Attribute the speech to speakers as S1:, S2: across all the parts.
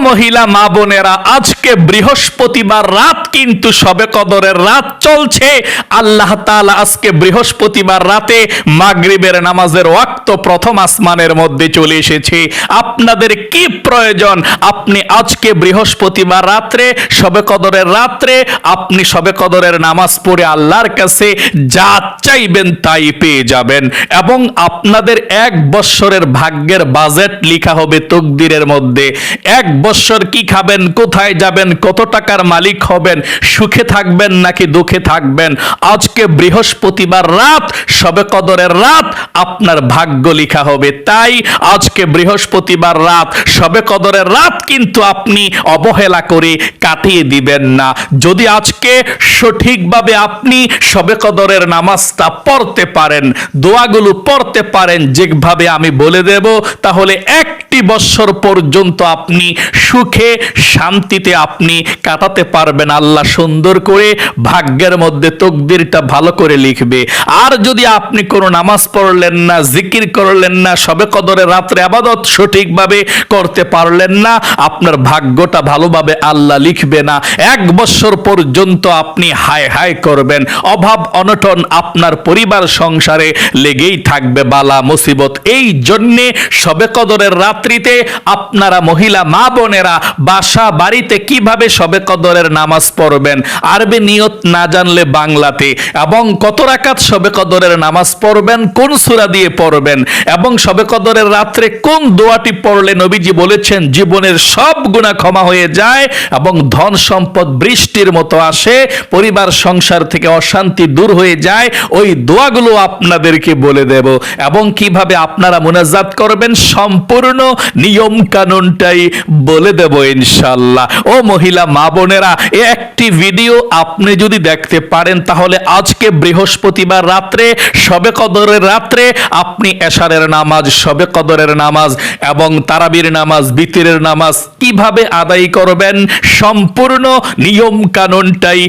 S1: মহিলা, মা বোনেরা, আজকে বৃহস্পতিবার রাত কিন্তু সবে কদরের রাত চলছে। আল্লাহ তাআলা আজকে বৃহস্পতিবার রাতে মাগরিবের নামাজের ওয়াক্ত প্রথম আসমানের মধ্যে চলে এসেছে। আপনাদের কি প্রয়োজন? আপনি আজকে বৃহস্পতিবার রাত্রে, সবে কদরের রাত্রে, আপনি সবে কদরের নামাজ পড়ে আল্লাহর কাছে যা চাইবেন তাই পেয়ে যাবেন। এবং আপনাদের এক বৎসরের ভাগ্যের বাজেট লেখা হবে তকদিরের মধ্যে। এক বৎসর কি খাবেন, কোথায় যাবেন, কত টাকার মালিক হবেন, সুখে থাকবেন নাকি দুঃখে থাকবেন? আজকে বৃহস্পতিবার রাত, সবে কদরের রাত, আপনার ভাগ্য লেখা হবে। তাই আজকে বৃহস্পতিবার রাত, সবে কদরের রাত কিন্তু আপনি অবহেলা করে কাটিয়ে দিবেন না। যদি আজকে সঠিকভাবে আপনি সবে কদরের নামাজটা পড়তে পারেন, দোয়াগুলো পড়তে পারেন, যেভাবে আমি বলে দেব, তাহলে একটি বছর পর্যন্ত আপনি সুখে শান্তিতে আপনি কাটাতে পারবেন। আল্লাহ সুন্দর করে ভাগ্যের মধ্যে তকদিরটা ভালো করে লিখবে। আর যদি আপনি কোনো নামাজ পড়লেন না, জিকির করলেন না, সবে কদরে রাত্রে আবাদত সঠিকভাবে করতে পারলেন না, আপনার ভাগ্যটা ভালোভাবে আল্লাহ লিখবে না। এক বছর পর্যন্ত আপনি হায় হায় করবেন। অভাব, অনটন আপনার পরিবার, সংসারে লেগেই থাকবে বালা মুসিবত। এই জন্যে সবে কদরের রাত্রিতে আপনারা মহিলা, মা বোনেরা বাসা বাড়িতে কীভাবে সবে কদরের নামাজ পড়বেন? আরবি নিয়ত না জানলে বাংলাতে। এবং কত রাকাত সবে কদরের নামাজ পড়বেন? কোন সূরা দিয়ে পড়বেন? এবং সবে কদরের রাত্রে কোন দোয়াটি পড়লে নবীজি বলেছেন, জীবনের সব গুণা ক্ষমা হয়ে যায় এবং ধন সম্পদ বৃষ্টির মতো আসে, পরিবার সংসার থেকে অশান্তি দূর হয়ে যায়, ওই দোয়াগুলো আপনাদেরকে বলে দেব। এবং কীভাবে আপনারা মোনাজাত করবেন? সম্পূর্ণ নিয়ম কানুনটাই বলে দেব ইনশাল্লাহ ও মহিলা, মা বোনেরা একটি ভিডিও আপনি যদি দেখতে পারেন, তাহলে আজকে বৃহস্পতিবার রাত্রে সবে কদরের রাত্রে আপনি এশারের নামাজ সবে কদরের নামাজ এবং তারাবির নামাজ, বিতিরের নামাজ কীভাবে আদায় করবেন, সম্পূর্ণ নিয়ম কানুনটাই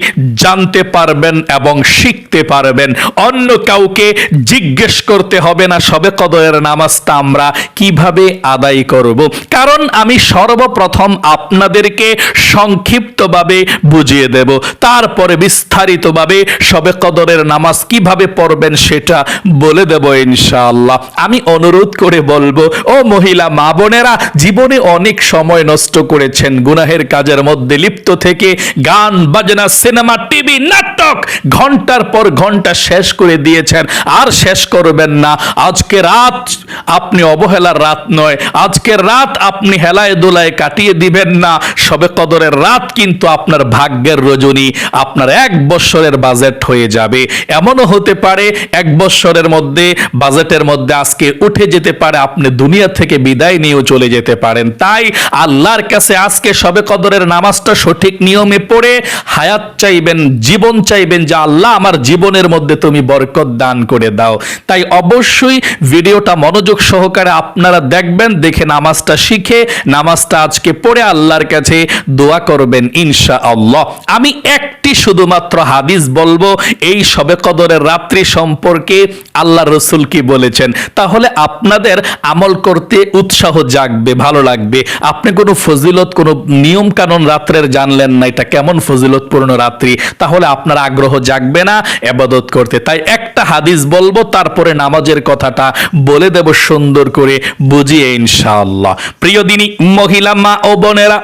S1: জানতে পারবেন এবং শিখতে পারবেন। অন্য কাউকে জিজ্ঞেস করতে হবে না সবে কদরের নামাজটা আমরা কীভাবে আদায় করব। কারণ আমি সর্বপ্রথম আপনাদেরকে সংক্ষিপ্তভাবে বুঝিয়ে দেব। তারপরে বিস্তারিতভাবে সবে কদরের নামাজ কীভাবে পড়বেন সেটা বলে দেব ইনশাআল্লাহ। আমি অনুরোধ করে বলব, ও মহিলা, মা বোনেরা, জীবনে অনেক সময় নষ্ট করেছেন। গুনাহের কাজের মধ্যে লিপ্ত থেকে গান, বাজনা, সিনেমা, টিভি, নাটক ঘণ্টার পর ঘণ্টা শেষ করে দিয়েছেন। আর শেষ করবেন না। আজকে রাত আপনি অবহেলার রাত নয়। আজকের রাত আপনি হেলায় দোলায় কাটিয়ে দিবেন না। সবে কদরের রাত কিন্তু আপনার ভাগ্যের রজনী, আপনার এক বৎসরের বাজেট হয়ে যাবে। এমনও হতে পারে এক বৎসরের মধ্যে বাজেটের মধ্যে আজকে উঠে যেতে পারে, আপনি দুনিয়া থেকে বিদায় নিয়েও চলে যেতে পারেন। তাই আল্লাহর কাছে আজকে সবে কদরের নামাজটা সঠিক নিয়মে পড়ে হায়াত চাইবেন, জীবন চাইবেন যে আল্লাহ আমার জীবনের মধ্যে তুমি বরকত দান করে দাও। তাই অবশ্যই ভিডিওটা মনোযোগ সহকারে আপনারা দেখবেন, দেখে নামাজটা শিখে, নামাজটা আজকে পড়ে আল্লাহর কাছে দোয়া করবেন ইনশা আল্লাহ আমি একটি শুধুমাত্র হাদিস বলব, এই সবে কদরের রাত্রি সম্পর্কে আল্লাহ রসুল কি বলেছেন? তাহলে আপনাদের আমল করতে উৎসাহ জাগবে, ভালো লাগবে। আপনি কোনো ফজিলত, কোনো নিয়ম কানুন রাত্রের জানলেন না, এটা কেমন ফজিলতপূর্ণ রাত্রি? তাহলে আপনার আগ্রহ জাগবে না এবাদত করতে। তাই একটা হাদিস বলব, তারপরে নামাজের কথাটা বলে দেব সুন্দর করে, বুঝিয়ে, ইনশাআল্লাহ। প্রিয় দিনী, মহিলা মা ও বোনেরা,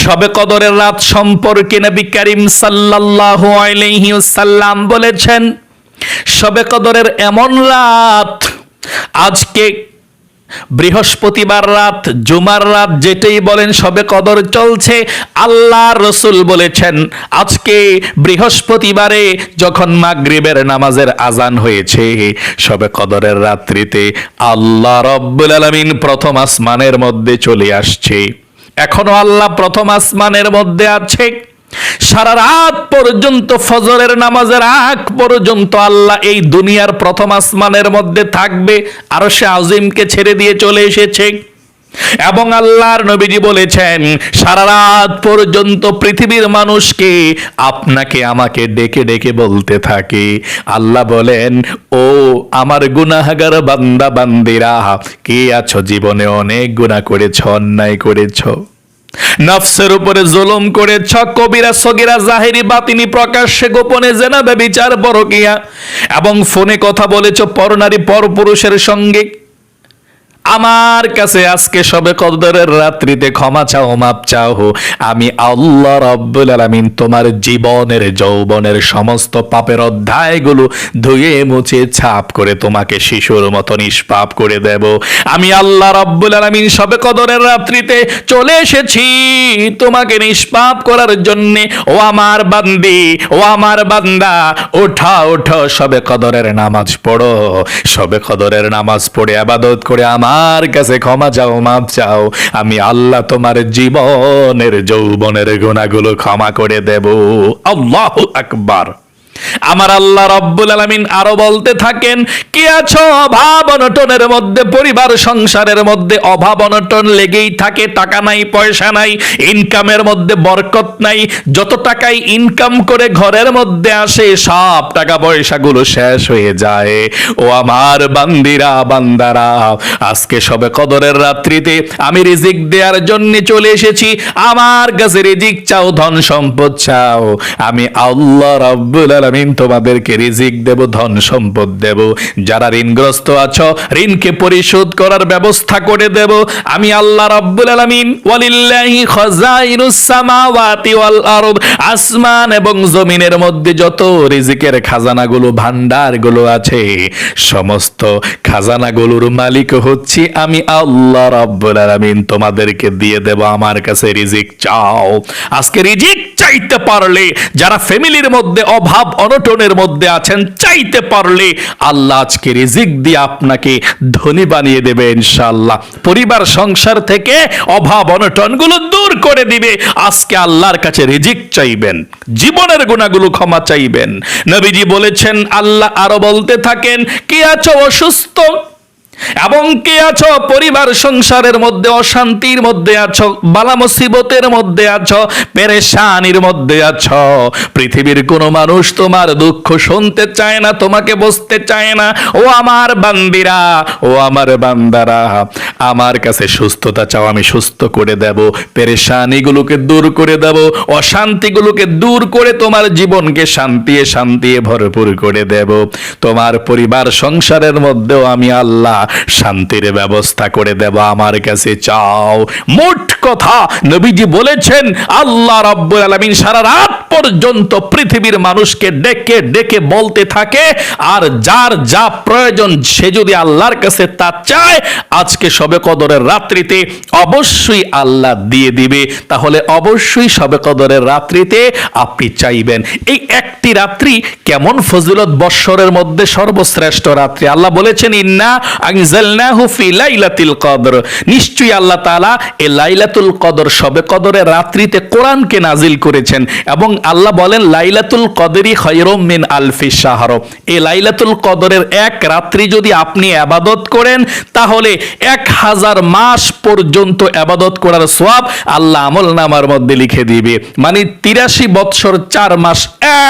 S1: সবে কদরের রাত সম্পর্কে নবী করিম সাল্লাল্লাহু আলাইহি ওয়াসাল্লাম বলেছেন, সবে কদরের এমন রাত আজকে বৃহস্পতিবার রাত, জুমার রাত, যেটাই বলেন সবে কদর চলছে, আল্লাহ রসুল বলেছেন, আজকে বৃহস্পতিবারে যখন মাগরিবের নামাজের আজান হয়েছে, সবে কদরের রাত্রিতে আল্লাহ রব্বুল আলমিন প্রথম আসমানের মধ্যে চলে আসছে। এখনও আল্লাহ প্রথম আসমানের মধ্যে আছে। সারা রাত পর্যন্ত ফজরের নামাজের আগ পর্যন্ত আল্লাহ এই দুনিয়ার প্রথম আসমানের মধ্যে থাকবে, আরও সে আজিমকে ছেড়ে দিয়ে চলে এসেছে। এবং আল্লাহর নবীজি বলেছেন, সারা রাত পর্যন্ত পৃথিবীর মানুষকে আপনাকে আমাকে ডেকে ডেকে বলতে থাকে। আল্লাহ বলেন, ও আমার গুনাহগার বান্দা, বান্দিরা, কে আছো? জীবনে অনেক গুনাহ করেছ, অন্যায় করেছ। নফসের উপরে জুলুম করেছ কবিরা, সগিরা, জাহেরি, বাতিনি প্রকাশ্যে গোপনে জেনাবে বিচার কিয়া এবং ফোনে কথা বলেছ পরনারী পরপুরুষের সঙ্গে। আমার কাছে আজকে সবে কদরের রাত্রিতে ক্ষমা চাও, মাপ চাও। আমি আল্লাহ রব্বুল আলামিন তোমার জীবনের, যৌবনের সমস্ত পাপের অধ্যায়গুলো ধুয়ে মুছে ছাপ করে তোমাকে শিশুর মতো নিষ্পাপ করে দেব। আমি আল্লাহ রব্বুল আলামিন সবে কদরের রাত্রিতে চলে এসেছি। তোমাকে নিষ্পাপ করার জন্যে, ও আমার বান্দি, ও আমার বান্দা, ওঠা, ওঠো, সবে কদরের নামাজ পড়ো। সবে কদরের নামাজ পড়ে আবাদত করে আমার কাছে ক্ষমা চাও মাপ চাও। আমি আল্লাহ তোমার জীবনের যৌবনের গুণাগুলো ক্ষমা করে দেব। আল্লাহ আকবার। আমার আল্লাহ রব্বুল আলামিন আরও বলতে থাকেন, কি আছো? অভাব অনটনের মধ্যে, পরিবার সংসারের মধ্যে, অভাব অনটন লেগেই থাকে, টাকা নাই, পয়সা নাই, ইনকামের মধ্যে বরকত নাই, যত টাকাই ইনকাম করে ঘরের মধ্যে আসে, সব টাকা পয়সাগুলো শেষ হয়ে যায়। ও আমার বান্দিরা, বান্দারা, আজকে সবে কদরের রাত্রিতে আমি রিজিক দেওয়ার জন্য চলে এসেছি। আমার কাছে রিজিক চাও, ধন সম্পদ চাও। আমি আল্লাহ রাব্বুল আলামিন তোমাদেরকে রিজিক দেব, ধন সম্পদ দেব। যারা ঋণগ্রস্ত আছো, ঋণকে পরিশোধ করার ব্যবস্থা করে দেব। আমি আল্লাহ রাব্বুল আলামিন, ওয়ালিল্লাহি খাজাইনুস সামাওয়াতি ওয়াল আরদ, আসমান এবং জমিনের মধ্যে যত রিজিকের খাজানাগুলো ভান্ডারগুলো আছে, সমস্ত খাজানাগুলোর মালিক হচ্ছি আমি আল্লাহ রাব্বুল আলামিন। তোমাদেরকে দিয়ে দেব, আমার কাছে রিজিক চাও। আজকে রিজিক চাইতে পারলে, যারা ফ্যামিলির মধ্যে অভাব অনটনের মধ্যে আছেন, চাইতে পারলে আল্লাহ আজকে রিজিক দিয়ে আপনাকে ধনী বানিয়ে দেবে ইনশাল্লাহ পরিবার, সংসার থেকে অভাব, অনটনগুলো দূর করে দিবে। আজকে আল্লাহর কাছে রিজিক চাইবেন, জীবনের গুণাগুলো ক্ষমা চাইবেন। নবীজি বলেছেন, আল্লাহ আরও বলতে থাকেন, কি আছো অসুস্থ? এবং কে আছো? পরিবার, সংসারের মধ্যে, অশান্তির মধ্যে আছো, বালা মুসিবতের মধ্যে আছো, পেরেশানির মধ্যে আছো। পৃথিবীর কোনো মানুষ তোমার দুঃখ শুনতে চায় না, তোমাকে বসতে চায় না। ও আমার বান্দিরা, ও আমার বান্দারা, আমার কাছে সুস্থতা চাও, আমি সুস্থ করে দেব। পেরেশানিগুলোকে দূর করে দেব, অশান্তিগুলোকে দূর করে তোমার জীবনকে শান্তিয়ে শান্তিয়ে ভরপুর করে দেব। তোমার পরিবার, সংসারের মধ্যেও আমি আল্লাহ শান্তির ব্যবস্থা করে দেব আমার কাছে, চাও। মোট কথা, নবীজি বলেছেন, আল্লাহ রাব্বুল আলামিন সারা রাত পর্যন্ত পৃথিবীর মানুষকে ডেকে ডেকে বলতে থাকে, আর যার যা প্রয়োজন সে যদি আল্লাহর কাছে তা চায়, আজকে সবে কদরের রাত্রিতে অবশ্যই আল্লাহ দিয়ে দিবে। তাহলে অবশ্যই সবে কদরের রাত্রিতে আপনি চাইবেন। এই একটি রাত্রি কেমন ফজিলত বৎসরের মধ্যে সর্বশ্রেষ্ঠ রাত্রি? আল্লাহ বলেছেন, ইন্না আনজালনাহু ফি লাইলাতিল কদর। নিশ্চয়ই আল্লাহ তাআলা এই লাইলাতুল কদর সবে কদরের রাত্রিতে কোরআনকে নাজিল করেছেন এবং আল্লাহ বলেন, লাইলাতুল কদরি খয়রুম মিন আলফি শাহর। এই লাইলাতুল কদরের এক রাত্রি যদি আপনি আবাদত করেন, তাহলে এক হাজার মাস পর্যন্ত আবাদত করার সোয়াব আল্লাহ আমল নামার মধ্যে লিখে দিবে। মানে তিরাশি বৎসর চার মাস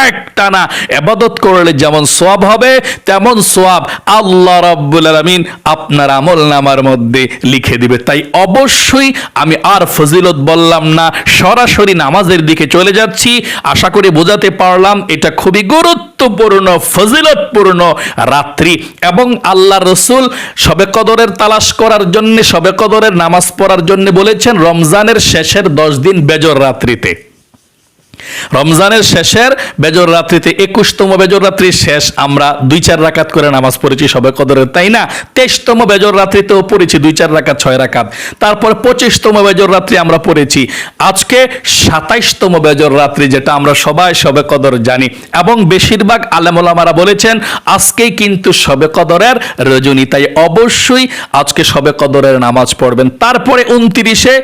S1: এক টানা আবাদত করলে যেমন সোয়াব হবে, তেমন সোয়াব আল্লাহ রাব্বুল আলামিন আপনার আমল নামার মধ্যে লিখে দিবে। তাই অবশ্যই আমি আর ফজিলত বললাম না, সরাসরি নামাজের দিকে চলে যাচ্ছি। আশা করি বোঝাতে পারলাম, এটা খুবই গুরুত্বপূর্ণ, ফজিলতপূর্ণ রাত্রি। এবং আল্লাহ রসুল সবে কদরের তালাশ করার জন্য সবে কদরের নামাজ পড়ার জন্য বলেছেন, রমজানের শেষের দশ দিন বেজর রাত্রিতে। রমজানের শেষের বেজর রাত্রিতে একুশতম বেজর রাত্রি শেষ আমরা দুই চার রাকাত করে নামাজ পড়েছি সবে কদরের, তাই না? তেইশতম বেজর রাত্রিতেও পড়েছি দুই চার রাকাত, ছয় রাকাত। তারপর পঁচিশতম বেজর রাত্রি আমরা পড়েছি। আজকে সাতাইশতম বেজর রাত্রি যেটা আমরা সবাই সবে কদর জানি। এবং বেশিরভাগ আলেমোলামারা বলেছেন, আজকেই কিন্তু সবে কদরের রজনী, তাই অবশ্যই আজকে সবে কদরের নামাজ পড়বেন। তারপরে উনত্রিশে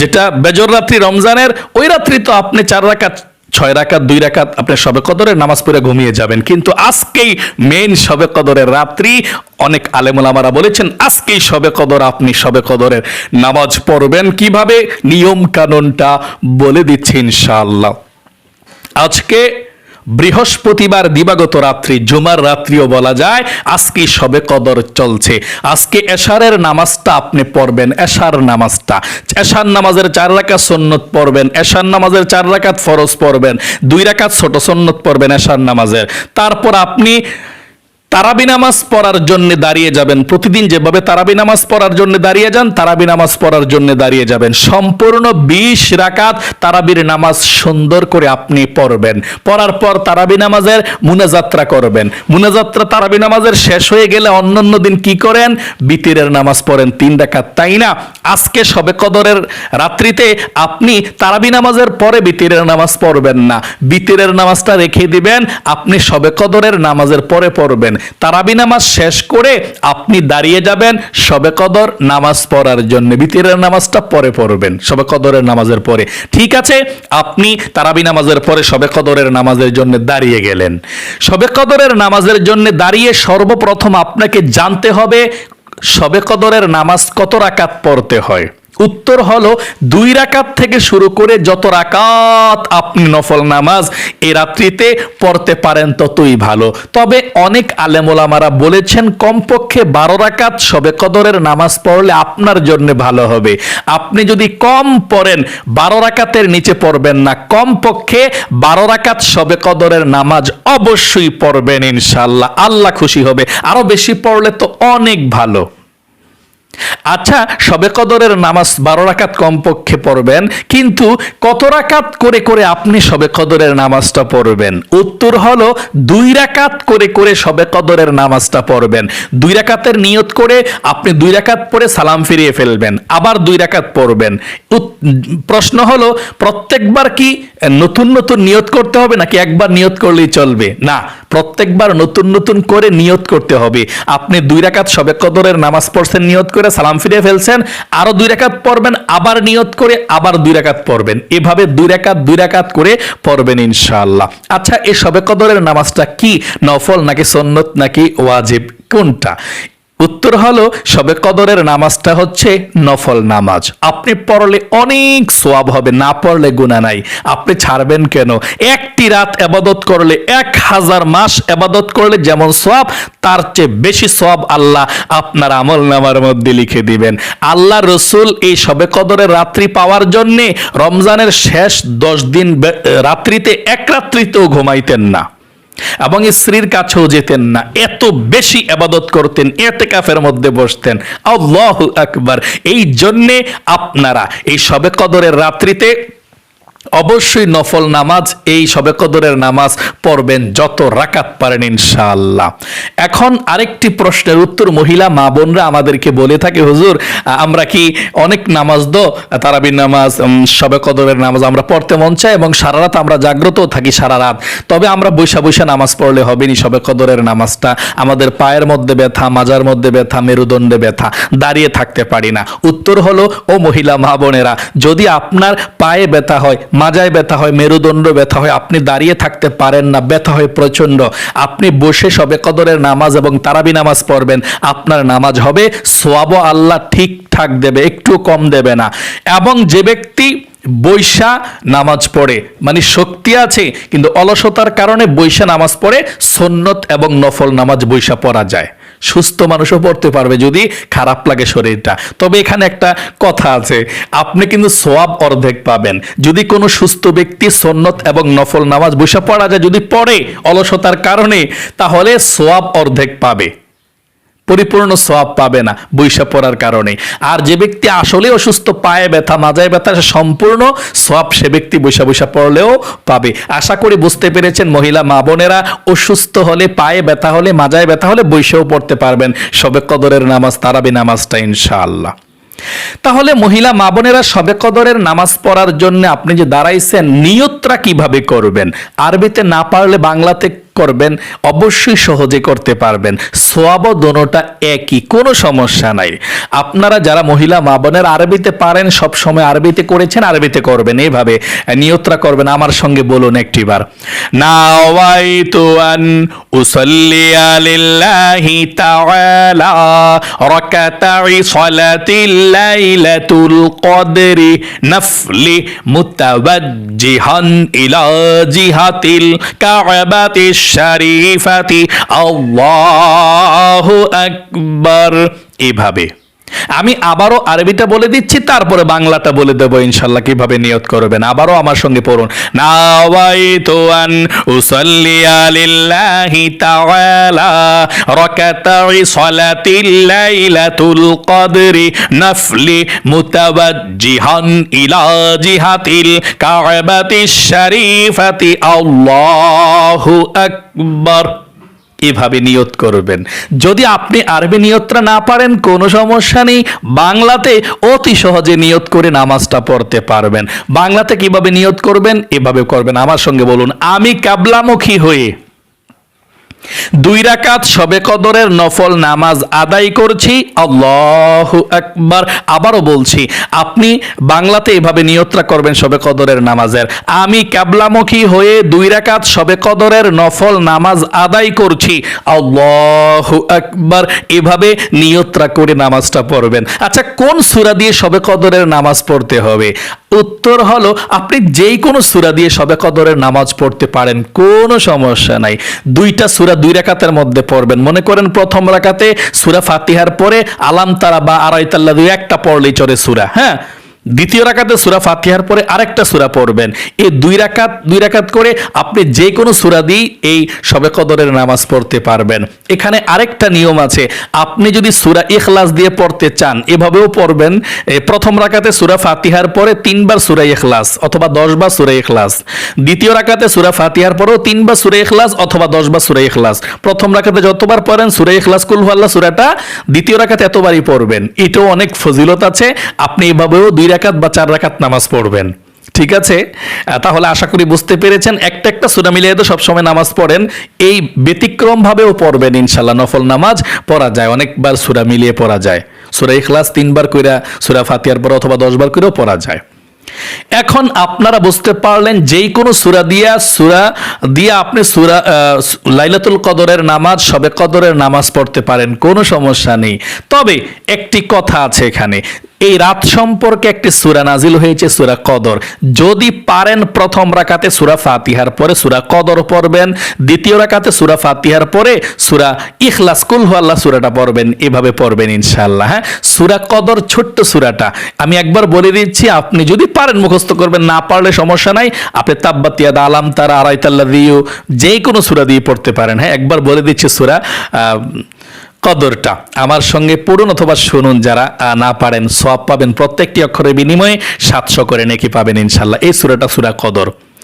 S1: যেটা বেজর রাত্রি রমজানের, ওই রাত্রি তো আপনি চার রাকাত, ছয় রাকাত, দুই রাকাত, আপনি সবে কদরের নামাজ পড়ে ঘুমিয়ে যাবেন। কিন্তু আজকেই মেন সবে কদরের রাত্রি, অনেক আলেমুলামারা বলেছেন, আজকেই সবে কদর, আপনি সবে কদরের নামাজ পড়বেন। কীভাবে? নিয়ম কানুনটা বলে দিচ্ছি ইনশাআল্লাহ। আজকে বৃহস্পতিবার দিবাগত রাত্রি, জুমার রাত্রিও বলা যায়, আজকে সবে কদর চলছে। আজকে এশারের নামাজটা আপনি পড়বেন, এশার নামাজটা। এশার নামাজের চার রাকাত সন্নত পড়বেন, এশার নামাজের চার রাকাত ফরজ পড়বেন, দুই রাকাত ছোট সন্নত পড়বেন এশার নামাজের। তারপর আপনি তারাবি নামাজ পড়ার জন্য দাঁড়িয়ে যাবেন। প্রতিদিন যেভাবে তারাবি নামাজ পড়ার জন্য দাঁড়িয়ে যান, তারাবি নামাজ পড়ার জন্য দাঁড়িয়ে যাবেন। সম্পূর্ণ বিশ রাকাত তারাবির নামাজ সুন্দর করে আপনি পড়বেন। পড়ার পর তারাবি নামাজের মুনাযাত্রা করবেন। মুনাযাত্রা তারাবি নামাজের শেষ হয়ে গেলে অন্যান্য দিন কি করেন? বিতিরের নামাজ পড়েন তিন রাকাত। তাই না? আজকে সবে কদরের রাত্রিতে আপনি তারাবি নামাজের পরে বিতিরের নামাজ পড়বেন না। বিতিরের নামাজটা রেখে দিবেন, আপনি সবে কদরের নামাজের পরে পড়বেন। তারাবি নামাজ শেষ করে আপনি দাঁড়িয়ে যাবেন সবে কদর নামাজ পড়ার জন্য, বিতিরের নামাজটা পরে পড়বেন সবে কদরের নামাজের পরে। ঠিক আছে? আপনি তারাবি নামাজের পরে সবে কদরের নামাজের জন্য দাঁড়িয়ে গেলেন। সবে কদরের নামাজের জন্য দাঁড়িয়ে সর্বপ্রথম আপনাকে জানতে হবে সবে কদরের নামাজ কত রাকাত পড়তে হয়। উত্তর হলো দুই রাকাত থেকে শুরু করে যত রাকাত আপনি নফল নামাজ এ রাত্রিতে পড়তে পারেন ততই ভালো। তবে অনেক আলেমোলামারা বলেছেন, কমপক্ষে বারো রাকাত সবে কদরের নামাজ পড়লে আপনার জন্য ভালো হবে। আপনি যদি কম পড়েন, বারো রাকাতের নিচে পড়বেন না। কমপক্ষে বারো রাকাত সবে কদরের নামাজ অবশ্যই পড়বেন ইনশাল্লাহ আল্লাহ খুশি হবে। আরও বেশি পড়লে তো অনেক ভালো। আচ্ছা সবে কদরের নামাজ বারো রাকাত কমপক্ষে পড়বেন, কিন্তু কত রাকাত করে করে আপনি সবে কদরের নামাজটা পড়বেন? উত্তর হলো দুই রাকাত করে করে সবে কদরের নামাজটা পড়বেন। দুই রাকাতের নিয়ত করে আপনি দুই রাকাত পরে সালাম ফিরিয়ে ফেলবেন, আবার দুই রাকাত পড়বেন। প্রশ্ন হলো, প্রত্যেকবার কি নতুন নতুন নিয়ত করতে হবে, নাকি একবার নিয়ত করলেই চলবে? না, প্রত্যেকবার নতুন নতুন করে নিয়ত করতে হবে। আপনি দুই রাকাত সবে কদরের নামাজ পড়ছেন, নিয়ত করে সালাম ফিরে ফেলছেন, আরও দুই রাকাত পড়বেন, আবার নিয়ত করে আবার দুই রাকাত পড়বেন। এভাবে দুই রাকাত দুই রাকাত করে পড়বেন ইনশাআল্লাহ। আচ্ছা এই সবে কদরের নামাজটা কি? নফল নাকি সন্নত নাকি ওয়াজিব? কোনটা? উত্তর হলো, সবে কদরের নামাজটা হচ্ছে নফল নামাজ। আপনি পড়লে অনেক সোয়াব হবে, না পড়লে গুণা নাই। আপনি ছাড়বেন কেন? একটি রাত এবাদত করলে, এক হাজার মাস এবাদত করলে যেমন সোয়াব, তার চেয়ে বেশি সোয়াব আল্লাহ আপনার আমল নামার মধ্যে লিখে দিবেন। আল্লাহ রসুল এই সবে কদরের রাত্রি পাওয়ার জন্যে রমজানের শেষ দশ দিন রাত্রিতে এক রাত্রিতেও ঘুমাইতেন না। এবং স্ত্রীর কাছেও যেতেন না। এত বেশি আবাদত করতেন, এতে কাফের মধ্যে বসতেন। আল্লাহ আকবার। এই জন্যে আপনারা এই সবে কদরের রাত্রিতে অবশ্যই নফল নামাজ, এই সবে কদরের নামাজ পড়বেন যত রাকাত পারেন ইনশাআল্লাহ। এখন আরেকটি প্রশ্নের উত্তর মহিলা মা বোনরা আমাদেরকে বলে থাকে, হুজুর, আমরা কি অনেক নামাজ দো তারাবির নামাজ সবে কদরের নামাজ আমরা পড়তে মন চাই এবং সারা রাত আমরা জাগ্রত থাকি সারা রাত। তবে আমরা বৈশা বৈশা নামাজ পড়লে হবে নি সবে কদরের নামাজটা। আমাদের পায়ের মধ্যে ব্যথা, মাজার মধ্যে ব্যথা, মেরুদণ্ডে ব্যথা, দাঁড়িয়ে থাকতে পারি না। উত্তর হলো, ও মহিলা মা বোনেরা, যদি আপনার পায়ে ব্যথা হয় মাজায় ব্যথা হয়, মেরুদণ্ড ব্যথা হয়, আপনি দাঁড়িয়ে থাকতে পারেন না, ব্যথা হয় প্রচণ্ড আপনি বসে সবে কদরের নামাজ এবং তারাবি নামাজ পড়বেন, আপনার নামাজ হবে সোয়াব আল্লাহ ঠিকঠাক দেবে, একটু কম দেবে না। এবং যে ব্যক্তি বৈশা নামাজ পড়ে মানে শক্তি আছে, কিন্তু অলসতার কারণে বৈশা নামাজ পড়ে, সন্নত এবং নফল নামাজ বৈশা পড়া যায়। সুস্থ মানুষও পড়তে পারবে যদি খারাপ লাগে শরীরটা। তবে এখানে একটা কথা আছে, আপনি কিন্তু সোয়াব অর্ধেক পাবেন। যদি কোনো সুস্থ ব্যক্তি সন্নত এবং নফল নামাজ বসে পড়া যায়, যদি পড়ে অলসতার কারণে, তাহলে সোয়াব অর্ধেক পাবে। পরিপূর্ণ সোয়াব পাবে না বৈশা পড়ার কারণে। আর যে ব্যক্তি আসলে অসুস্থ, পায়ে ব্যথা মাজায় ব্যথা সম্পূর্ণ সোয়াব সে ব্যক্তি বৈশা বৈশা পড়লেও পাবে। আশা করি বুঝতে পেরেছেন মহিলা মা বোনেরা, অসুস্থ হলে, পায়ে ব্যথা হলে মাজায় ব্যথা হলে বৈশাও পড়তে পারবেন। সবে কদরের নামাজ, তারাবি নামাজটা ইনশাআল্লাহ। তাহলে মহিলা মা বোনেরা, সবে কদরের নামাজ পড়ার জন্য আপনি যে দাঁড়াইছেন, নিয়তটা কীভাবে করবেন? আরবিতে না পারলে বাংলাতে করবেন, অবশ্যই সহজে করতে পারবেন। সোয়াব দোনোটা একই, কোনো সমস্যা নাই। আপনারা যারা মহিলা, মা বোনের আরবিতে পারেন সব সময় আরবিতে করেছেন, আরবিতে করবেন। এইভাবে নিয়ত্রা করবেন। আমার সঙ্গে বলুন একটিবার। নাওয়াইতু আন নফলি শরীফাতি আল্লাহু আকবার। এভাবে আমি আবারও আরবিটা বলে দিচ্ছি, তারপরে বাংলাটা বলে দেবো, ইনশাল্লাহ। কীভাবে নিয়ত করবেন? আবারও আমার সঙ্গে পড়ুন। নাওয়াইতু আন উসাল্লিয়া লিল্লাহি তাআলা রাকাতাই সালাতিল লাইলাতুল কদরি নফলি মুতাওয়াজ্জিহান ইলা জিহাতিল কাবাতিশ শরীফাতি। আল্লাহু আকবার। এভাবে নিয়ত করবেন? যদি আপনি আরবি নিয়তটা না পারেন, কোনো সমস্যা নেই। বাংলাতে অতি সহজে নিয়ত করে নামাজটা পড়তে পারবেন। বাংলাতে কীভাবে নিয়ত করবেন? এভাবে করবেন। আমার সঙ্গে বলুন, আমি কাবলামুখী হয়ে দুই রাকাত সবে কদরের নফল নামাজ আদায় করছি, আল্লাহু আকবার। আবারও বলছি, আপনি বাংলাতে এভাবে নিয়ত্রা করবেন সবে কদরের নামাজের। আমি ক্যাবলামুখী হয়ে দুই রাকাত সবে কদরের নফল নামাজ আদায় করছি, আল্লাহু আকবার। এভাবে নিয়ত্রা করে নামাজটা পড়বেন। আচ্ছা কোন সূরা দিয়ে সবে কদরের নামাজ পড়তে হবে? উত্তর হলো, আপনি যেই কোনো সূরা দিয়ে সবে কদরের নামাজ পড়তে পারেন, কোনো সমস্যা নাই। দুইটা সূরা দুই রাকাতের মধ্যে পড়বেন। মনে করেন প্রথম রাকাতে সুরা ফাতিহার পরে আলাম তারা বা আড়াইতাল্লা দুই একটা পড়লেই চলে সুরা হ্যাঁ? দ্বিতীয় রাকাতে সূরা ফাতিহার পরে আরেকটা সূরা পড়বেন। এই দুই রাকাত দুই রাকাত করে আপনি যে কোনো সূরা দিয়েই এই সবে কদরের নামাজ পড়তে পারবেন। এখানে আরেকটা নিয়ম আছে, আপনি যদি সুরা ইখলাস দিয়ে পড়তে চান, এভাবেও পড়বেন প্রথম রাকাতে সূরা ফাতিহার পরে তিনবার সূরা ইখলাস অথবা দশবার সূরা ইখলাস। দ্বিতীয় রাকাতে সূরা ফাতিহার পরেও তিনবার সূরা ইখলাস অথবা দশবার সূরা ইখলাস। প্রথম রাকাতে যতবার পড়েন সূরা ইখলাস কুল আল্লাহ সূরাটা, দ্বিতীয় রাকাতে এতবারই পড়বেন। এটাও অনেক ফজিলত আছে, আপনি এভাবেও দুই রাকাত বা চার রাকাত নামাজ পড়বেন। ঠিক আছে? তাহলে আশা করি বুঝতে পেরেছেন। একটা একটা সুরা মিলিয়ে তো সবসময় নামাজ পড়েন। এই ব্যতিক্রম ভাবেও পড়বেন ইনশাল্লাহ নফল নামাজ পড়া যায়। অনেকবার সুরা মিলিয়ে পড়া যায়। সুরা ইখলাস তিনবার কইরা সুরা ফাতিয়ার পর অথবা দশবার করেও পড়া যায়। এখন আপনারা বুঝতে পারলেন যেই কোনো সুরা দিয়া সুরা দিয়া আপনি সুরা লাইলাতুল কদরের নামাজ, সবে কদরের নামাজ পড়তে পারেন। কোনো সমস্যা নেই। তবে একটি কথা আছে এখানে। এই রাত সম্পর্কে একটি সুরা নাজিল হয়েছে, সুরা কদর। যদি পারেন প্রথম রাকাতে সুরা ফাতিহার পরে সুরা কদর পড়বেন, দ্বিতীয় রাকাতে সুরা ফাতিহার পরে সুরা ইখলাস, কুল আল্লাহ সুরাটা পড়বেন, এভাবে পড়বেন ইনশাল্লাহ হ্যাঁ? সুরা কদর ছোট্ট সুরাটা। আমি একবার বলে দিচ্ছি, আপনি যদি পারেন মুখস্থ করবেন, না পারলে সমস্যা নাই। আপনি তাব্বাতিয়া আলাম তারা আড়াইতাল্লা দিয়েও যে কোনো সুরা দিয়ে পড়তে পারেন হ্যাঁ? একবার বলে দিচ্ছি সুরা কদরটা। আমার সঙ্গে পড়ুন অথবা শুনুন, যারা না পারেন সব পাবেন প্রত্যেকটি অক্ষরের বিনিময়ে সাতশো করে নেকি পাবেন ইনশাল্লাহ। এই সুরাটা সুরা কদর।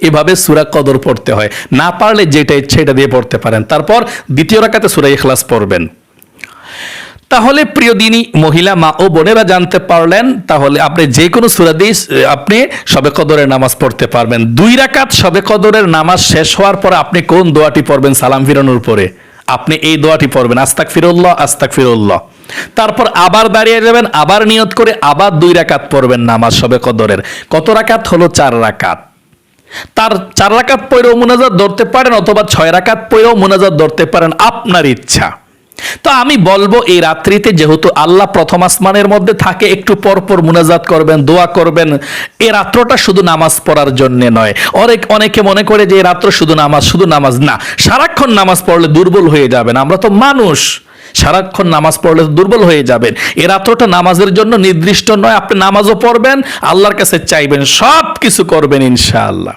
S1: এভাবে সুরা কদর পড়তে হয়। না পারলে যেটা ইচ্ছে এটা দিয়ে পড়তে পারেন। তারপর দ্বিতীয় রাকাতে সুরা ইখলাস পড়বেন। তাহলে প্রিয় দিনী, মহিলা, মা ও বোনেরা জানতে পারলেন, তাহলে আপনি যে কোনো সুরা দিয়ে আপনি সবে কদরের নামাজ পড়তে পারবেন। দুই রাকাত সবে কদরের নামাজ শেষ হওয়ার পর আপনি কোন দোয়াটি পড়বেন? সালাম ফিরানোর পরে। আপনি এই দোয়াটি পড়বেন আস্তাক ফিরুল্লাহ আস্তাক ফিরুল্লাহ তারপর আবার দাঁড়িয়ে যাবেন, আবার নিয়ত করে আবার দুই রাকাত পড়বেন নামাজ সবে কদরের। কত রাকাত? হলো চার রাকাত। তার চার রাকাত পরেও মোনাজাত ধরতে পারেন অথবা ছয় রাকাত পরেও মোনাজাত ধরতে পারেন আপনার ইচ্ছা। তো আমি বলব এই রাত্রিতে যেহেতু আল্লাহ প্রথম আসমানের মধ্যে থাকে, একটু পরপর মুনাজাত করবেন, দোয়া করবেন। এই রাত্রটা শুধু নামাজ পড়ার জন্য নয়। অনেক, অনেকে মনে করে যে এই রাত্র শুধু নামাজ শুধু নামাজ না। সারাক্ষণ নামাজ পড়লে দুর্বল হয়ে যাবেন। আমরা তো মানুষ। সারাক্ষণ নামাজ পড়লে দুর্বল হয়ে যাবেন। এ রাত্রটা নামাজের জন্য নির্দিষ্ট নয়। আপনি নামাজও পড়বেন, আল্লাহর কাছে চাইবেন সব কিছু করবেন ইনশাআল্লাহ।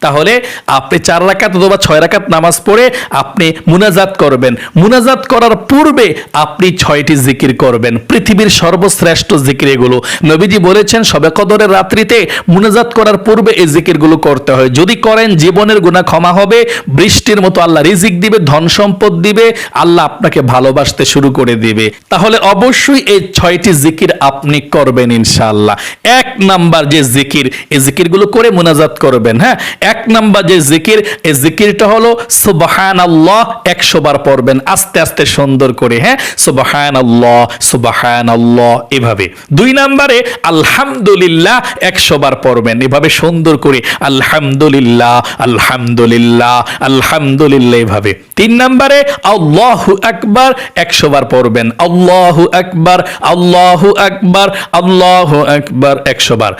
S1: তাহলে আপনি চার রাকাত অথবা ছয় রাকাত নামাজ পড়ে আপনি মুনাজাত করবেন। মুনাজাত করার পূর্বে আপনি ছয়টি জিকির করবেন। পৃথিবীর সর্বশ্রেষ্ঠ জিকির এগুলো। নবীজি বলেছেন, সবে কদরের রাত্রিতে মুনাজাত করার পূর্বে এই জিকিরগুলো করতে হয়। যদি করেন, জীবনের গুণা ক্ষমা হবে, বৃষ্টির মতো আল্লাহ রিজিক দিবে, ধন সম্পদ দিবে, আল্লাহ আপনাকে ভালোবাসতে শুরু করে দিবে। তাহলে অবশ্যই এই ছয়টি জিকির আপনি করবেন ইনশাআল্লাহ। এক নাম্বার যে জিকির, এই জিকিরগুলো করে মুনাজাত করবেন হ্যাঁ? এক নাম্বার যে জিকির, এই জিকিরটা হলো সুবাহান আল্লাহ একশো বার পড়বেন, আস্তে আস্তে সুন্দর করে হ্যাঁ? সুবাহান আল্লাহ সুবাহান আল্লাহ এভাবে। দুই নাম্বারে আলহামদুলিল্লাহ একশো বার পড়বেন, এভাবে সুন্দর করে, আলহামদুলিল্লাহ আলহামদুলিল্লাহ আলহামদুলিল্লাহ, এভাবে। তিন নাম্বারে আল্লাহু আকবার একশো বার পড়বেন, আল্লাহু আকবার আল্লাহু আকবার আল্লাহু আকবার একশো বার।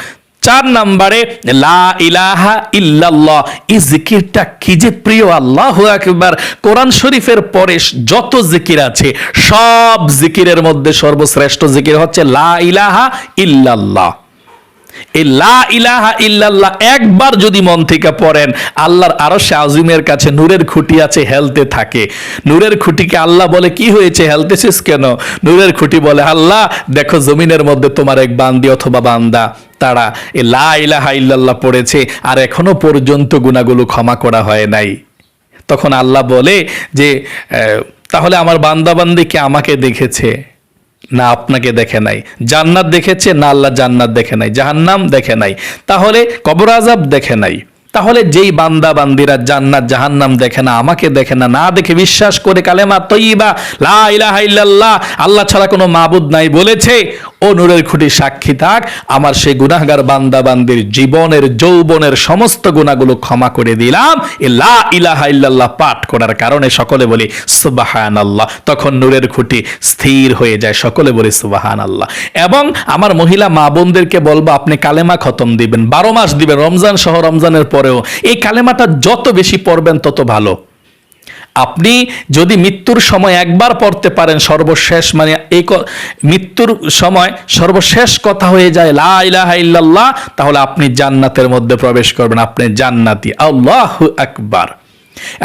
S1: চার নাম্বারে, লা ইলাহা ইল্লাল্লাহ। এই জিকিরটা কি যে প্রিয়, আল্লাহ আকবার। কোরআন শরীফের পরে যত জিকির আছে, সব জিকিরের মধ্যে সর্বশ্রেষ্ঠ জিকির হচ্ছে লা ইলাহা ইল্লাল্লাহ। এই লা ইলাহা ইল্লাল্লাহ একবার যদি মন থেকে পড়েন, আল্লাহর আরও আজিমের কাছে নূরের খুঁটি আছে, হেলতে থাকে। নূরের খুঁটিকে আল্লাহ বলে, কি হয়েছে, হেলতেছিস কেন? নূরের খুঁটি বলে, আল্লাহ, দেখো জমিনের মধ্যে তোমার এক বান্দি অথবা বান্দা। তারা। এ লা ইলাহা পড়েছে, আর এখনও পর্যন্ত গুণাগুলো ক্ষমা করা হয় নাই। তখন আল্লাহ বলে যে তাহলে আমার বান্দাবান্দি কে আমাকে দেখেছে? না, আপনাকে দেখে নাই। জান্নাত দেখেছে, না, আল্লাহ জান্নাত দেখে নাই। জাহান্নাম দেখে নাই। তাহলে কবর আজাব দেখে নাই। তাহলে যেই বান্দা বান্দিরা জান্নাত জাহান্নাম দেখে না, আমাকে দেখে না না দেখে বিশ্বাস করে কালেমা তৈবা লা ইলাহা আল্লাহ ছাড়া কোনো মাবুদ নাই বলেছে, ও নূরের খুঁটি সাক্ষী থাক, আমার সেই গুনাহগার বান্দা বান্দির জীবনের, যৌবনের সমস্ত গুণাগুলো ক্ষমা করে দিলাম লা ইলাহা ইল্লাল্লাহ পাঠ করার কারণে সকলে বলি সুবাহান আল্লাহ তখন নূরের খুঁটি স্থির হয়ে যায়, সকলে বলি সুবাহান আল্লাহ এবং আমার মহিলা মা বোনদেরকে বলব, আপনি কালেমা খতম দিবেন, বারো মাস দিবেন, রমজান সহ রমজানের পরেও এই কালেমাটা যত বেশি পড়বেন তত ভালো। আপনি যদি মৃত্যুর সময় একবার পড়তে পারেন, সর্বশেষ মানে এই মৃত্যুর সময় সর্বশেষ কথা হয়ে যায়, লা ইলাহা তাহলে আপনি জান্নাতের মধ্যে প্রবেশ করবেন। আপনি জান্নাতি। আল্লাহু আকবার।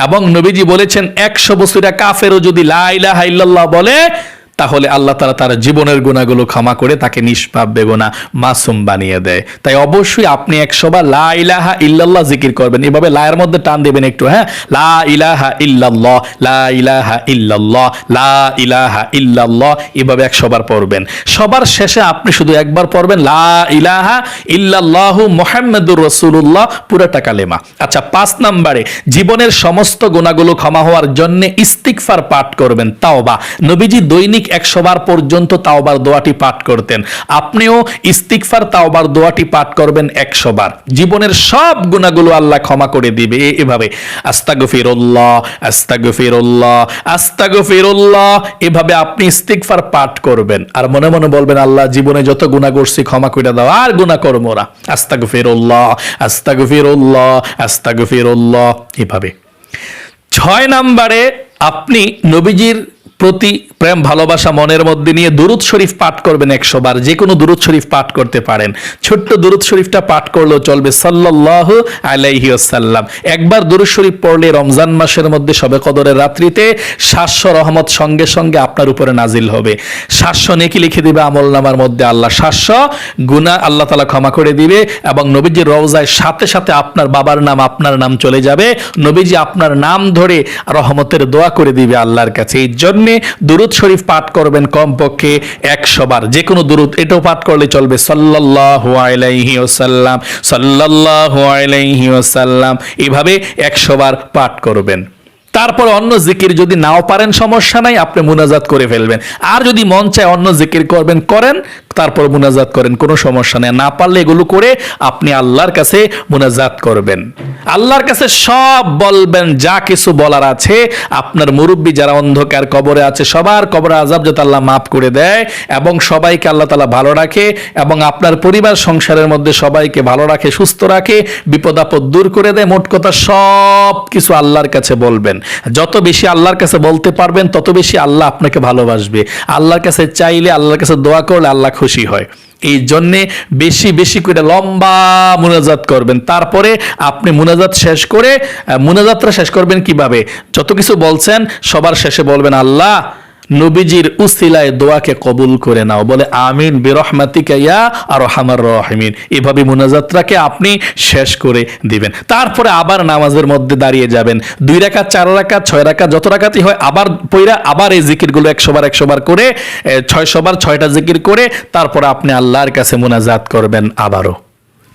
S1: এবং নবীজি বলেছেন, একশো বছরা কাফেরও যদি লা ইলাহা বলে তাহলে আল্লাহ তারা তার জীবনের গুণাগুলো ক্ষমা করে তাকে নিষ্পাপ বেগুনা মাসুম বানিয়ে দেয়। তাই অবশ্যই আপনি একশো বার লা ইলাহা ইল্লাল্লাহ জিকির করবেন। এভাবে লায়ের মধ্যে টান দেবেন একটু হ্যাঁ? লা ইলাহা ইল্লাল্লাহ, লা ইলাহা ইল্লাল্লাহ, লা ইলাহা ইল্লাল্লাহ এভাবে একশো বার পড়বেন। সবার শেষে আপনি শুধু একবার পড়বেন, লা ইলাহা ইল্লাল্লাহু মুহাম্মাদুর রাসূলুল্লাহ, পুরোটা কালেমা। আচ্ছা পাঁচ নম্বরে, জীবনের সমস্ত গুণাগুলো ক্ষমা হওয়ার জন্য ইস্তিগফার পাঠ করবেন, তাওবা। নবীজি দৈনিক একশো বার পর্যন্ত তাওবার দোয়াটি পাঠ করতেন। আপনিও ইস্তিকফার তাওবার দোয়াটি পাঠ করবেন একশো বার জীবনের সব গুণাগুলো আল্লাহ ক্ষমা করে দিবে এভাবে। আস্তাগফিরুল্লাহ আস্তাগফিরুল্লাহ আস্তাগফিরুল্লাহ, এভাবে আপনি ইস্তিকফার পাঠ করবেন। আর মনে মনে বলবেন, আল্লাহ জীবনে যত গুনাহ করছি ক্ষমা করে দাও, আর গুনাহ করব না। আস্তাগফিরুল্লাহ আস্তাগফিরুল্লাহ আস্তাগফিরুল্লাহ, এভাবে। ছয় নাম্বারে আপনি নবীজির প্রতি প্রেম, ভালোবাসা, মনের মধ্যে নিয়ে দুরুদ শরীফ পাঠ করবেন একশো বার। যে কোনো দুরুদ শরীফ পাঠ করতে পারেন। ছোট্ট দুরুদ শরীফটা পাঠ করলেও চলবে সাল্লাহ আলাইহি আসাল্লাম একবার দুরুদ শরীফ পড়লে রমজান মাসের মধ্যে সবে কদরের রাত্রিতে সাতশো রহমত সঙ্গে সঙ্গে আপনার উপরে নাজিল হবে। সাতশো নেকি লিখে দিবে আমল নামার মধ্যে আল্লাহ। সাতশো গুণা আল্লাহ তালা ক্ষমা করে দিবে এবং নবীজির রওজায় সাথে সাথে আপনার বাবার নাম, আপনার নাম চলে যাবে। নবীজি আপনার নাম ধরে রহমতের দোয়া করে দিবে আল্লাহর কাছে। এই জন্যে দুরুদ শরীফ পাঠ করবেন কমপক্ষে একশো বার। যে কোনো দুরুদ, এটাও পাঠ করলে চলবে। সাল্লাহ আলাইহি ওসাল্লাম সাল্লাহ আলাইহি ওসাল্লাম এভাবে একশো বার পাঠ করবেন। তারপর অন্য জিকির যদি নাও পারেন, সমস্যা নাই, আপনি মুনাজাত করে ফেলবেন। আর যদি মন চায় অন্য জিকির করবেন, করেন তারপর মুনাজাত করেন, কোনো সমস্যা নেই। না পারলে এগুলো করে আপনি আল্লাহর কাছে মুনাজাত করবেন। আল্লাহর কাছে সব বলবেন, যা কিছু বলার আছে। আপনার মুরব্বী যারা অন্ধকার কবরে আছে, সবার কবরে আজাব যাতে আল্লাহ মাফ করে দেয় এবং সবাইকে আল্লাহ তালা ভালো রাখে এবং আপনার পরিবার সংসারের মধ্যে সবাইকে ভালো রাখে, সুস্থ রাখে বিপদ আপদ দূর করে দেয়, মোট কথা সব কিছু আল্লাহর কাছে বলবেন। যত বেশি আল্লাহর কাছে বলতে পারবেন, তত বেশি আল্লাহ আপনাকে ভালোবাসবে। আল্লাহর কাছে চাইলে, আল্লাহর কাছে দোয়া করলে আল্লাহ খুশি হয়। এই জন্যে বেশি বেশি করে লম্বা মোনাজাত করবেন। তারপরে আপনি মোনাজাত শেষ করে মোনাজাতটা শেষ করবেন কীভাবে? যত কিছু বলছেন, সবার শেষে বলবেন, আল্লাহ নবীজির উসিলায় দোয়াকে কবুল করে নাও। বলে, আমিন, বিরহমাতিকা ইয়া আর হামার রহমিন। এভাবে মুনাজাতটাকে আপনি শেষ করে দিবেন। তারপরে আবার নামাজের মধ্যে দাঁড়িয়ে যাবেন। দুই রাকাত, চার রাকাত, ছয় রাকাত, যত রাকাতই হয়, আবার পইরা আবার এই জিকিরগুলো একশো বার একশো বার করে ছয়শো বার ছয়টা জিকির করে, তারপরে আপনি আল্লাহর কাছে মুনাজাত করবেন আবারও।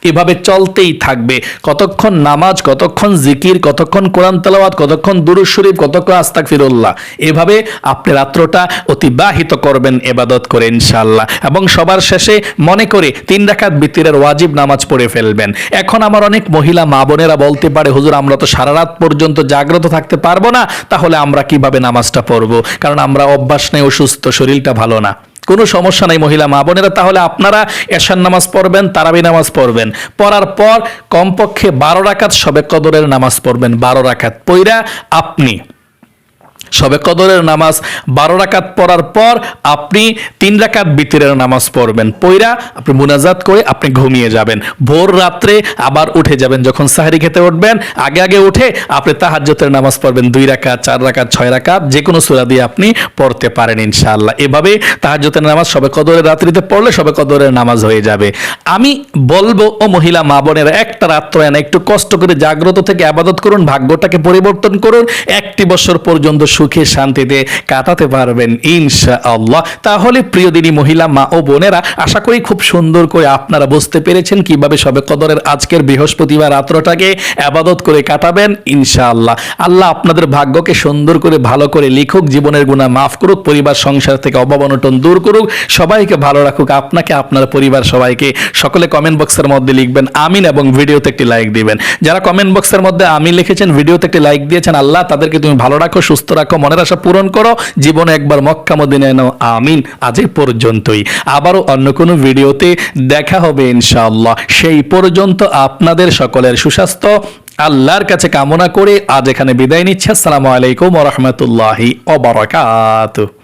S1: এভাবে চলতেই থাকবে। কতক্ষণ নামাজ, কতক্ষণ জিকির, কতক্ষণ কোরআন তেলাওয়াত, কতক্ষণ দুরুদ শরীফ, কতক্ষণ আস্তাক ফিরুল্লাহ এভাবে আপনি রাত্রটা অতিবাহিত করবেন, এবাদত করে ইনশাল্লাহ এবং সবার শেষে মনে করে তিন রাকাত বিতিরের ওয়াজিব নামাজ পড়ে ফেলবেন। এখন আমার অনেক মহিলা, মা বোনেরা বলতে পারে, হুজুর, আমরা তো সারা রাত পর্যন্ত জাগ্রত থাকতে পারব না, তাহলে আমরা কীভাবে নামাজটা পড়ব? কারণ আমরা অভ্যাস নেই, অসুস্থ, শরীরটা ভালো না। কোনো সমস্যা নাই মহিলা মা বোনেরা, তাহলে আপনারা এশান নামাজ পড়বেন, তারাবি নামাজ পড়বেন। পড়ার পর কমপক্ষে বারো রাখাত সবে কদরের নামাজ পড়বেন, বারো রাকাত। পইরা আপনি সবে কদরের নামাজ, বারো রাকাত পড়ার পর আপনি তিন রাকাত বিতিরের নামাজ পড়বেন। পইরা আপনি মুনাজাত করে আপনি ঘুমিয়ে যাবেন। ভোর রাত্রে আবার উঠে যাবেন। যখন সাহারি খেতে উঠবেন, আগে আগে উঠে আপনি তাহাজ্জতের নামাজ পড়বেন। দুই রাকাত, চার রাকাত, ছয় রাকাত যে কোনো সুরা দিয়ে আপনি পড়তে পারেন ইনশাআল্লাহ। এভাবে তাহাজ্জতের নামাজ সবে কদরের রাত্রিতে পড়লে সবে কদরের নামাজ হয়ে যাবে। আমি বলব, ও মহিলা, মা বোনেরা, একটা রাত্র একটু কষ্ট করে জাগ্রত থেকে আবাদত করুন, ভাগ্যটাকে পরিবর্তন করুন। একটি বছর পর্যন্ত সুখে শান্তিতে কাটাতে পারবেন ইনশা আল্লাহ তাহলে প্রিয় দিনী মহিলা, মা ও বোনেরা, আশা করি খুব সুন্দর করে আপনারা বুঝতে পেরেছেন কীভাবে সবে কদরের আজকের বৃহস্পতিবার রাত্রটাকে আবাদত করে কাটাবেন, ইনশাআল্লাহ। আল্লাহ আপনাদের ভাগ্যকে সুন্দর করে ভালো করে লিখুক, জীবনের গুণা মাফ করুক, পরিবার, সংসার থেকে অভাব অনটন দূর করুক, সবাইকে ভালো রাখুক, আপনাকে, আপনার পরিবার, সবাইকে সকলে কমেন্ট বক্সের মধ্যে লিখবেন, আমিন এবং ভিডিওতে একটি লাইক দিবেন। যারা কমেন্ট বক্সের মধ্যে আমিন লিখেছেন, ভিডিওতে একটি লাইক দিয়েছেন, আল্লাহ তাদেরকে তুমি ভালো রাখো, সুস্থ রাখো মনের আশা পূরণ করো। জীবনে একবার মক্কা মদিনায় নাও। আমিন। আজ পর্যন্তই। আবারও অন্য কোনো ভিডিওতে দেখা হবে ইনশাআল্লাহ। সেই পর্যন্ত আপনাদের সকলের সুস্বাস্থ্য। আল্লাহর কাছে কামনা করে আজ এখানে বিদায় নিচ্ছে। আসসালামু আলাইকুম রহমতুল্লাহি ওবরাকাতুহ